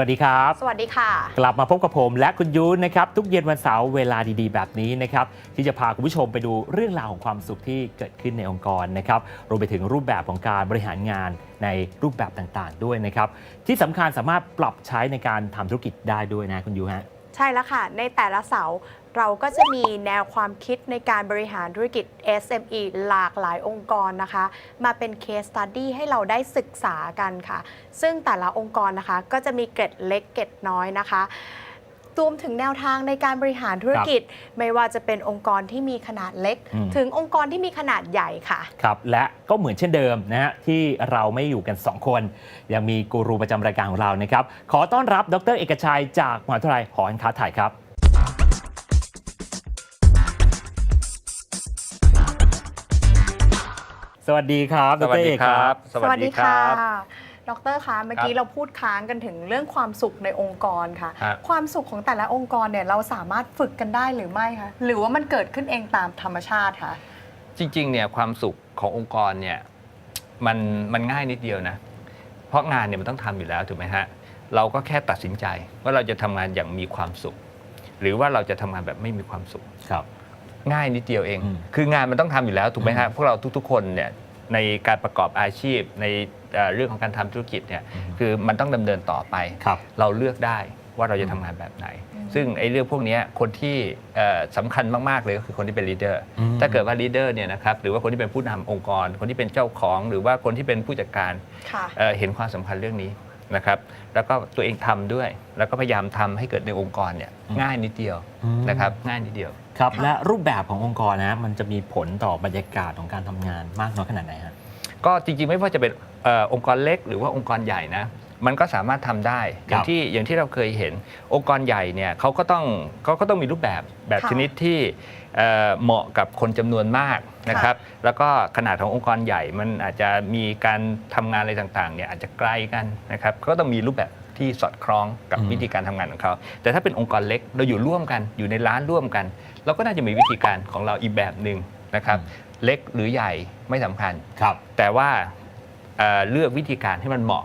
วัสดีครับ สวัสดีค่ะ กลับมาพบกับผมและคุณยูนนะครับ ทุกเย็นวันเสาร์เวลาดีๆ แบบนี้นะครับ ที่จะพาคุณผู้ชมไปดูเรื่องราวของความสุขที่เกิดขึ้นในองค์กรนะครับรวมไปถึงรูปแบบของการบริหารงานในรูปแบบต่างๆ ด้วยนะครับ ที่สำคัญสามารถปรับใช้ในการทำธุรกิจได้ด้วยนะคุณยูฮะ ใช่แล้วค่ะ ในแต่ละเสาเราก็จะมีแนวความคิดในการบริหารธุรกิจ SME หลากหลายองค์กรนะคะ มาเป็น case study ให้เราได้ศึกษากันค่ะ ซึ่งแต่ละองค์กรนะคะก็จะมีเกร็ดเล็กเกร็ดน้อยนะคะ รวมถึงแนวทางในการบริหารธุรกิจ ไม่ว่าจะเป็นองค์กรที่มีขนาดเล็กอืมถึงองค์กรที่มีขนาดใหญ่ค่ะ ครับ และก็เหมือนเช่นเดิมนะฮะที่เราไม่อยู่กัน 2 คน ยังมีกูรูประจำรายการของเรานะครับ ขอต้อนรับดรเอกชัยจากมหาวิทยาลัยหอการค้าไทยครับสวัสดีครับดสวัสรดีเอกคครัรับบสวัสดีครับ ดรคะเมื่อกี้ครับเราพูดค้างกันถึงเรื่องความสุขในองค์กรค่ะ ฮะ ความสุขของแต่ละองค์กรเนี่ยเราสามารถฝึกกันได้หรือไม่คะหรือว่ามันเกิดขึ้นเองตามธรรมชาติคะจริงๆเนี่ยความสุขขององค์กรเนี่ยมันมันง่ายนิดเดียวนะ เพราะงานเนี่ยมันต้องทำอยู่แล้วถูกไหมฮะเราก็แค่ตัดสินใจว่าเราจะทำงานอย่างมีความสุข หรือว่าเราจะทำงานแบบไม่มีความสุข ครับ ง่ายนิดเดียวเอง อืมคืองานมันต้องทำอยู่แล้วถูกไหมฮะพวกเราทุก ๆ คนเนี่ย ในการประกอบอาชีพในเอ่อเรื่องของการทำธุรกิจเนี่ยคือมันต้องดำเนินต่อไปครับเราเลือกได้ว่าเราจะทำงานแบบไหนอืมซึ่งไอ้เรื่องพวกเนี้ยคนที่เอ่อสำคัญมาก ๆ เลยก็คือคนที่เป็นลีดเดอร์อืมถ้าเกิดว่าลีดเดอร์เนี่ยนะครับหรือว่าคนที่เป็นผู้นำองค์กร คนที่เป็นเจ้าของ หรือว่าคนที่เป็นผู้จัดการค่ะเอ่อเห็นความสำคัญเรื่องนี้นะครับแล้วก็ตัวเองทำด้วย แล้วก็พยายามทำให้เกิดในองค์กรเนี่ยง่ายนิดเดียวอืมนะครับง่ายนิดเดียว ครับค่ะและรูปแบบขององค์กรนะมันจะมีผลต่อบรรยากาศของการทำงานมากน้อยขนาดไหนฮะ ก็จริงๆ ไม่ว่าจะเป็นเออองค์กรเล็กหรือว่าองค์กรใหญ่นะมันก็สามารถทำได้อครัย่างบที่อย่างที่เราเคยเห็นองค์กรใหญ่เนี่ยเขาก็ต้องเขาก็ต้องมีรูปแบบแบบค่ะ ชนิดที่เอ่อเหมาะกับคนจำนวนมากนะครับ แล้วก็ขนาดขององค์กรใหญ่มันอาจจะมีการทำงานอะไรต่างๆเนี่ยอาจจะไกลกันนะครับก็ต้องมีรูปแบบ ที่สอดคล้องกับอืมวิธีการทำงานของเขา แต่ถ้าเป็นองค์กรเล็กเราอยู่ร่วมกันอยู่ในร้านร่วมกัน เราก็น่าจะมีวิธีการของเราอีกแบบหนึ่งนะครับเล็กหรือใหญ่ไม่สำคัญครับแต่ว่าเอ่อเลือกวิธีการให้มันเหมาะ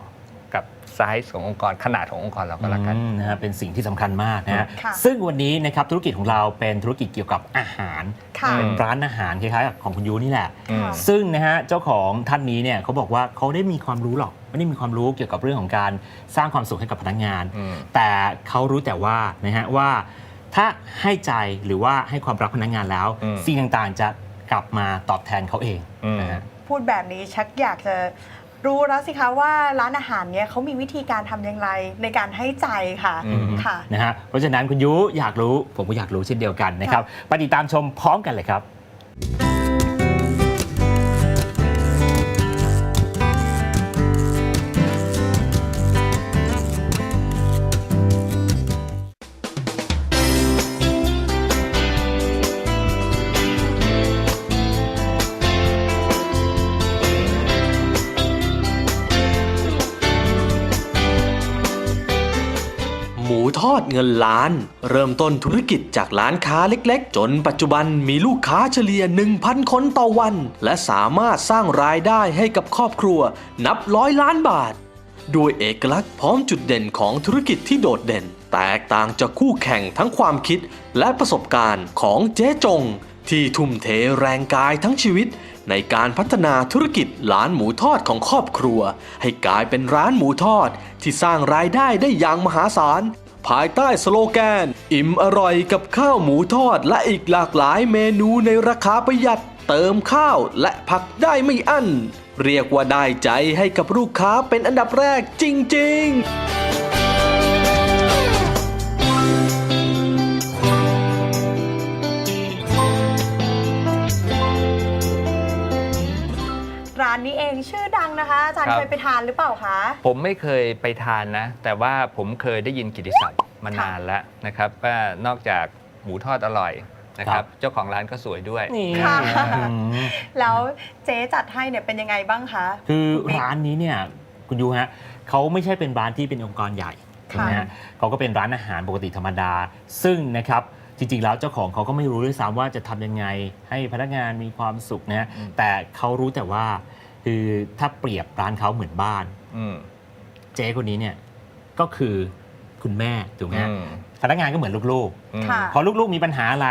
กับไซส์ขององค์กรขนาดขององค์กรเราก็แล้วกัน อืมนะฮะเป็นสิ่งที่สำคัญมากนะฮะค่ะ ซึ่งวันนี้นะครับธุรกิจของเราเป็นธุรกิจเกี่ยวกับอาหาร ค่ะเป็นร้านอาหารคล้ายๆกับของคุณยูนี่แหละ อืม ซึ่งนะฮะเจ้าของท่านนี้เนี่ยเขาบอกว่าเขาได้มีความรู้หรอกไม่ได้มีความรู้เกี่ยวกับเรื่องของการสร้างความสุขให้กับพนักงาน อืม แต่เขารู้แต่ว่านะฮะว่า ถ้าให้ใจหรือว่าให้ความรักพนักงานแล้ว อืม สิ่งต่างๆจะกลับมาตอบแทนเขาเองอืม นะฮะ พูดแบบนี้ชักอยากจะ รู้แล้วสิคะว่าร้านอาหารเนี่ยเขามีวิธีการทำอย่างไรในการให้ใจค่ะอืม ค่ะ นะฮะเพราะฉะนั้นคุณยุอยากรู้ผมก็อยากรู้เช่นเดียวกันนะครับไปติดตามชมพร้อมกันเลยครับ ทอดเงินล้าน เริ่มต้นธุรกิจจากร้านค้าเล็กๆ จนปัจจุบันมีลูกค้าเฉลี่ย 1,000 คนต่อวัน และสามารถสร้างรายได้ให้กับครอบครัว นับร้อยล้านบาท ด้วยเอกลักษณ์พร้อมจุดเด่นของธุรกิจที่โดดเด่น แตกต่างจากคู่แข่งทั้งความคิดและประสบการณ์ของเจ๊จง ที่ทุ่มเทแรงกายทั้งชีวิตในการพัฒนาธุรกิจร้านหมูทอดของครอบครัว ให้กลายเป็นร้านหมูทอดที่สร้างรายได้ได้อย่างมหาศาล ภายใต้สโลแกน อิ่มอร่อยกับข้าวหมูทอดและอีกหลากหลายเมนูในราคาประหยัด เติมข้าวและผักได้ไม่อั้น เรียกว่าได้ใจให้กับลูกค้าเป็นอันดับแรกจริง ๆานนี้เองชื่อดังนะคะ อาจารย์ครับ เคยไปทานหรือเปล่าคะ ผมไม่เคยไปทานนะ แต่ว่าผมเคยได้ยินกิตติศัพท์มานานแล้วนะครับ ว่านอกจากหมูทอดอร่อยนะคครัรับ บ เจ้าของร้านก็สวยด้วย นี่ ค่ะอืมแล้วเจ๊จัดให้เนี่ยเป็นยังไงบ้างคะ คือร้านนี้เนี่ยคุณยูฮะเขาไม่ใช่เป็นร้านที่เป็นองค์กรใหญ่ค่ะ นะฮะเขาก็เป็นร้านอาหารปกติธรรมดา ซึ่งนะครับจริง ๆ แล้วเจ้าของเขาก็ไม่รู้ด้วยซ้ำว่าจะทำยังไงให้พนักงานมีความสุขนะฮะอืมแต่เขารู้แต่ว่า คือถ้าเปรียบร้านเขาเหมือนบ้าน อืม เจ๊คนนี้เนี่ยก็คือคุณแม่ถูกไหมฮะอืม พนักงานก็เหมือนลูกอืม ค่ะ ๆพอลูกๆมีปัญหาอะไร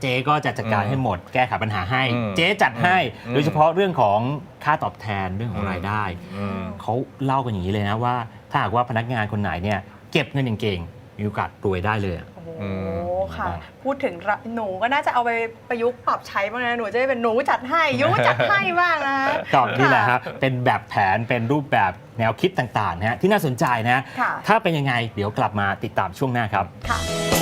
เจ๊ก็จะจัดการอืมให้หมด แก้ไขปัญหาให้ อืมเจ๊จัดให้ อืม โดยเฉพาะเรื่องของค่าตอบแทนเรื่องของอืมรายได้ อืม เขาเล่ากันอย่างนี้เลยนะว่า ถ้าหากว่าพนักงานคนไหนเนี่ยเก็บเงินอย่างเก่งมีโอกาสรวยได้เลยอะ โอ้โห อืม ค่ะ พูดถึงระหนูก็น่าจะเอาไปประยุกต์ปรับใช้บ้างนะหนูจะได้เป็นหนูจัดให้ยุจัดให้บ้างนะก็นี่แหละฮะเป็นแบบแผนเป็นรูปแบบแนวคิดต่างๆนะฮะที่น่าสนใจนะค่ะถ้าเป็นยังไงเดี๋ยวกลับมาติดตามช่วงหน้าครับค่ะ